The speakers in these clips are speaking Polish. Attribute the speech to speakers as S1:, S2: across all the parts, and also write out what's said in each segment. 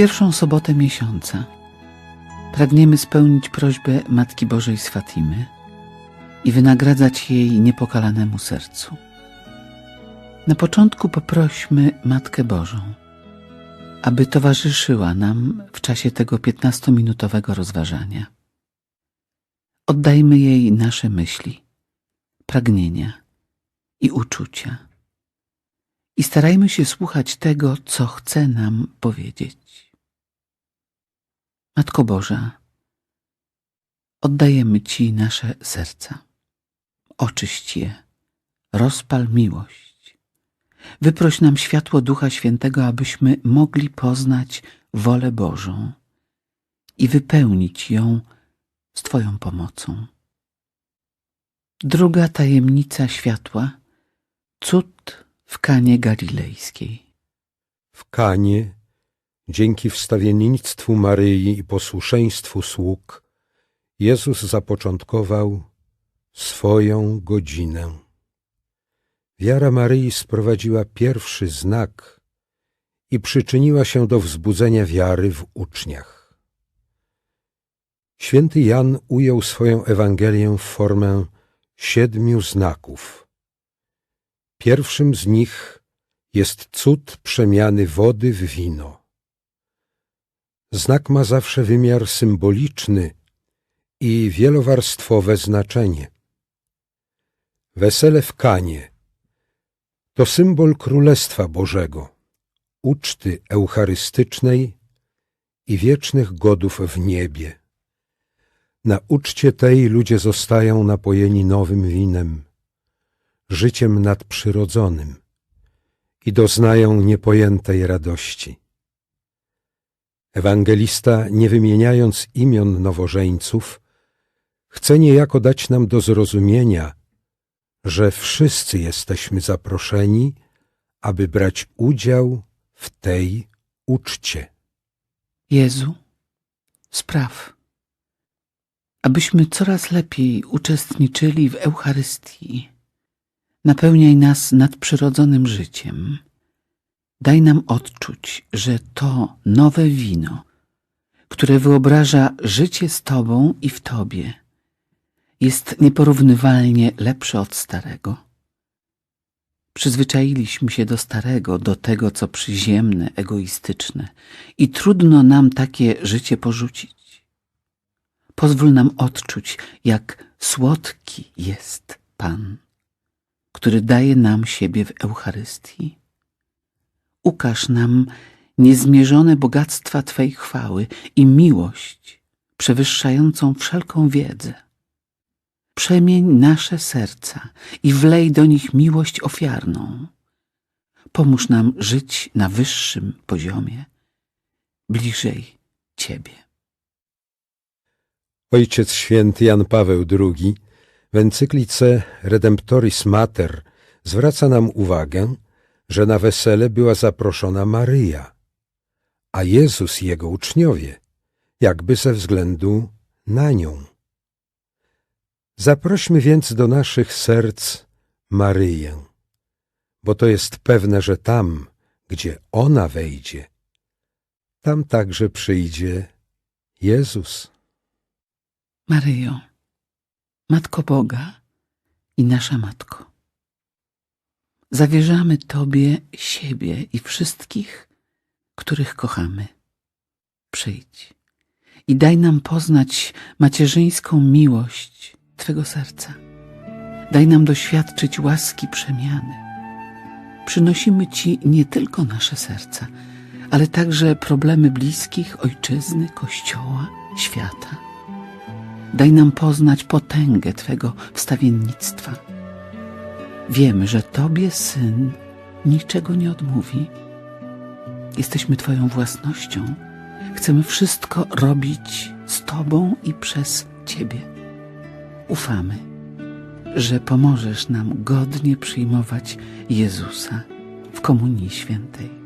S1: pierwszą sobotę miesiąca pragniemy spełnić prośbę Matki Bożej z Fatimy i wynagradzać jej niepokalanemu sercu. Na początku poprośmy Matkę Bożą, aby towarzyszyła nam w czasie tego piętnastominutowego rozważania. Oddajmy jej nasze myśli, pragnienia i uczucia i starajmy się słuchać tego, co chce nam powiedzieć. Matko Boża, oddajemy Ci nasze serca. Oczyść je, rozpal miłość. Wyproś nam światło Ducha Świętego, abyśmy mogli poznać wolę Bożą i wypełnić ją z Twoją pomocą. Druga tajemnica światła cud w Kanie Galilejskiej.
S2: W Kanie, dzięki wstawiennictwu Maryi i posłuszeństwu sług, Jezus zapoczątkował swoją godzinę. Wiara Maryi sprowadziła pierwszy znak i przyczyniła się do wzbudzenia wiary w uczniach. Święty Jan ujął swoją Ewangelię w formę siedmiu znaków. Pierwszym z nich jest cud przemiany wody w wino. Znak ma zawsze wymiar symboliczny i wielowarstwowe znaczenie. Wesele w Kanie to symbol Królestwa Bożego, uczty eucharystycznej i wiecznych godów w niebie. Na uczcie tej ludzie zostają napojeni nowym winem, życiem nadprzyrodzonym i doznają niepojętej radości. Ewangelista, nie wymieniając imion nowożeńców, chce niejako dać nam do zrozumienia, że wszyscy jesteśmy zaproszeni, aby brać udział w tej uczcie.
S1: Jezu, spraw, abyśmy coraz lepiej uczestniczyli w Eucharystii. Napełniaj nas nadprzyrodzonym życiem. Daj nam odczuć, że to nowe wino, które wyobraża życie z Tobą i w Tobie, jest nieporównywalnie lepsze od starego. Przyzwyczailiśmy się do starego, do tego, co przyziemne, egoistyczne i trudno nam takie życie porzucić. Pozwól nam odczuć, jak słodki jest Pan, który daje nam siebie w Eucharystii. Ukaż nam niezmierzone bogactwa Twej chwały i miłość przewyższającą wszelką wiedzę. Przemień nasze serca i wlej do nich miłość ofiarną. Pomóż nam żyć na wyższym poziomie, bliżej Ciebie.
S2: Ojciec święty Jan Paweł II w encyklice Redemptoris Mater zwraca nam uwagę, że na wesele była zaproszona Maryja, a Jezus i jego uczniowie, jakby ze względu na nią. Zaprośmy więc do naszych serc Maryję, bo to jest pewne, że tam, gdzie ona wejdzie, tam także przyjdzie Jezus.
S1: Maryjo, Matko Boga i nasza Matko, zawierzamy Tobie siebie i wszystkich, których kochamy. Przyjdź i daj nam poznać macierzyńską miłość Twego serca. Daj nam doświadczyć łaski przemiany. Przynosimy Ci nie tylko nasze serca, ale także problemy bliskich, ojczyzny, Kościoła, świata. Daj nam poznać potęgę Twego wstawiennictwa. Wiemy, że Tobie, Syn, niczego nie odmówi. Jesteśmy Twoją własnością. Chcemy wszystko robić z Tobą i przez Ciebie. Ufamy, że pomożesz nam godnie przyjmować Jezusa w Komunii Świętej.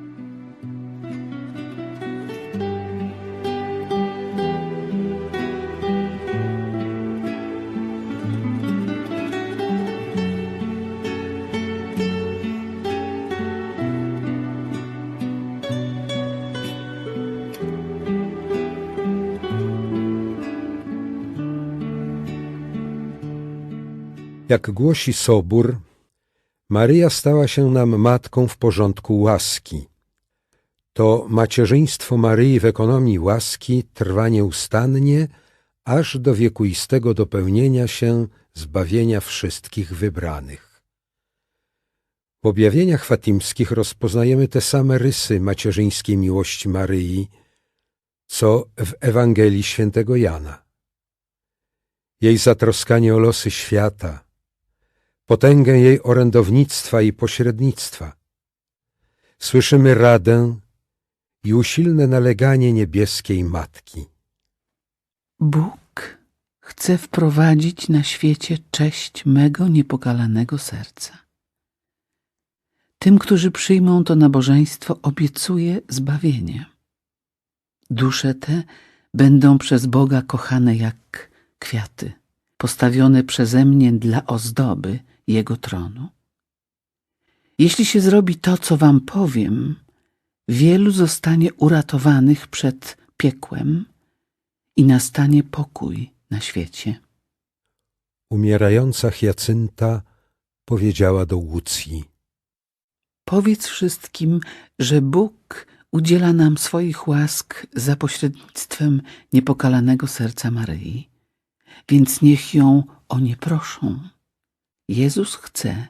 S2: Jak głosi Sobór, Maryja stała się nam matką w porządku łaski. To macierzyństwo Maryi w ekonomii łaski trwa nieustannie, aż do wiekuistego dopełnienia się zbawienia wszystkich wybranych. W objawieniach fatimskich rozpoznajemy te same rysy macierzyńskiej miłości Maryi, co w Ewangelii świętego Jana. Jej zatroskanie o losy świata, potęgę jej orędownictwa i pośrednictwa. Słyszymy radę i usilne naleganie niebieskiej Matki.
S1: Bóg chce wprowadzić na świecie cześć mego niepokalanego serca. Tym, którzy przyjmą to nabożeństwo, obiecuje zbawienie. Dusze te będą przez Boga kochane jak kwiaty, postawione przeze mnie dla ozdoby Jego tronu. Jeśli się zrobi to, co wam powiem, wielu zostanie uratowanych przed piekłem i nastanie pokój na świecie.
S2: Umierająca Hiacynta powiedziała do Łucji.
S1: Powiedz wszystkim, że Bóg udziela nam swoich łask za pośrednictwem niepokalanego serca Maryi, więc niech ją o nie proszą. Jezus chce,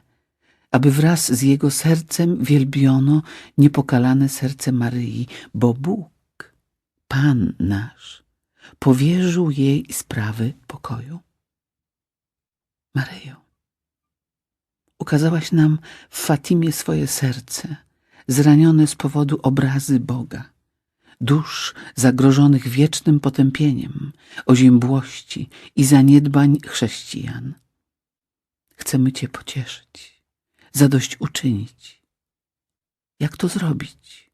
S1: aby wraz z jego sercem wielbiono niepokalane serce Maryi, bo Bóg, Pan nasz, powierzył jej sprawy pokoju. Maryjo, ukazałaś nam w Fatimie swoje serce, zranione z powodu obrazy Boga, dusz zagrożonych wiecznym potępieniem, oziębłości i zaniedbań chrześcijan. Chcemy Cię pocieszyć, zadośćuczynić. Jak to zrobić?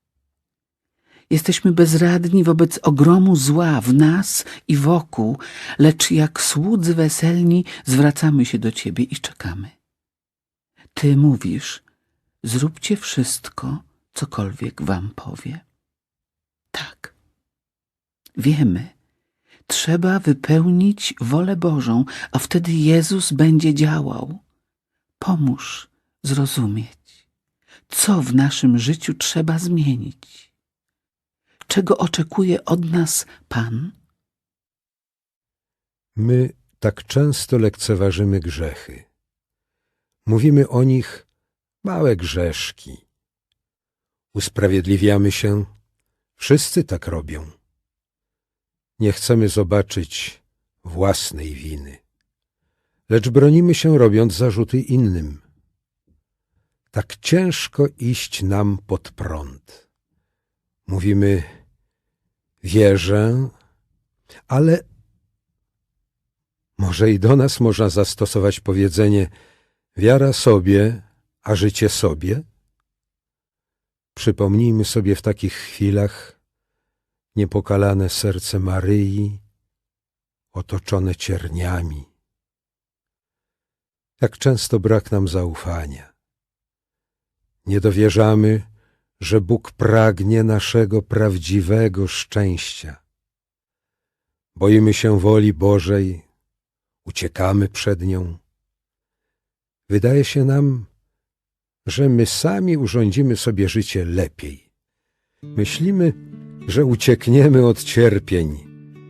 S1: Jesteśmy bezradni wobec ogromu zła w nas i wokół, lecz jak słudzy weselni zwracamy się do Ciebie i czekamy. Ty mówisz, zróbcie wszystko, cokolwiek Wam powie. Tak. Wiemy, trzeba wypełnić wolę Bożą, a wtedy Jezus będzie działał. Pomóż zrozumieć, co w naszym życiu trzeba zmienić. Czego oczekuje od nas Pan?
S2: My tak często lekceważymy grzechy. Mówimy o nich małe grzeszki. Usprawiedliwiamy się, wszyscy tak robią. Nie chcemy zobaczyć własnej winy, lecz bronimy się robiąc zarzuty innym. Tak ciężko iść nam pod prąd. Mówimy, wierzę, ale może i do nas można zastosować powiedzenie wiara sobie, a życie sobie? Przypomnijmy sobie w takich chwilach niepokalane serce Maryi, otoczone cierniami. Jak często brak nam zaufania. Nie dowierzamy, że Bóg pragnie naszego prawdziwego szczęścia. Boimy się woli Bożej, uciekamy przed nią. Wydaje się nam, że my sami urządzimy sobie życie lepiej. Myślimy, że uciekniemy od cierpień,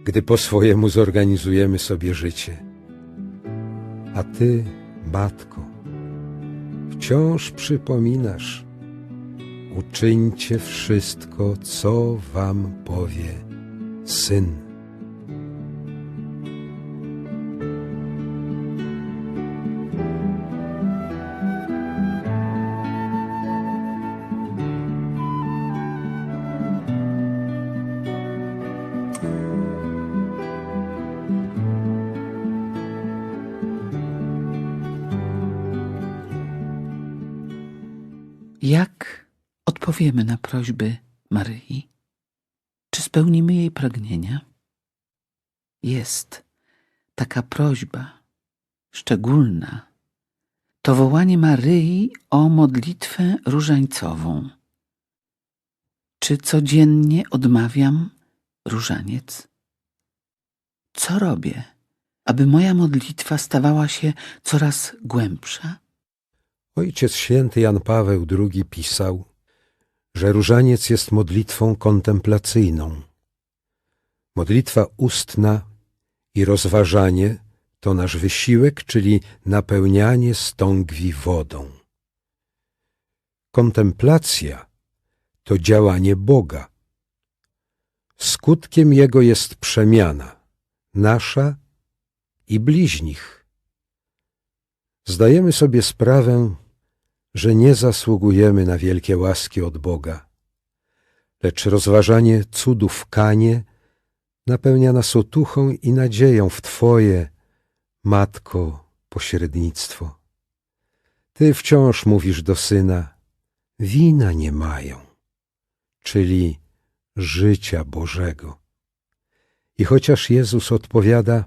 S2: gdy po swojemu zorganizujemy sobie życie. A ty, matko, wciąż przypominasz, uczyńcie wszystko, co wam powie syn.
S1: Jak odpowiemy na prośby Maryi? Czy spełnimy jej pragnienia? Jest taka prośba szczególna. To wołanie Maryi o modlitwę różańcową. Czy codziennie odmawiam różaniec? Co robię, aby moja modlitwa stawała się coraz głębsza?
S2: Ojciec święty Jan Paweł II pisał, że różaniec jest modlitwą kontemplacyjną. Modlitwa ustna i rozważanie to nasz wysiłek, czyli napełnianie stągwi wodą. Kontemplacja to działanie Boga. Skutkiem Jego jest przemiana, nasza i bliźnich. Zdajemy sobie sprawę, że nie zasługujemy na wielkie łaski od Boga, lecz rozważanie cudów w Kanie napełnia nas otuchą i nadzieją w Twoje, Matko, pośrednictwo. Ty wciąż mówisz do Syna, wina nie mają, czyli życia Bożego. I chociaż Jezus odpowiada,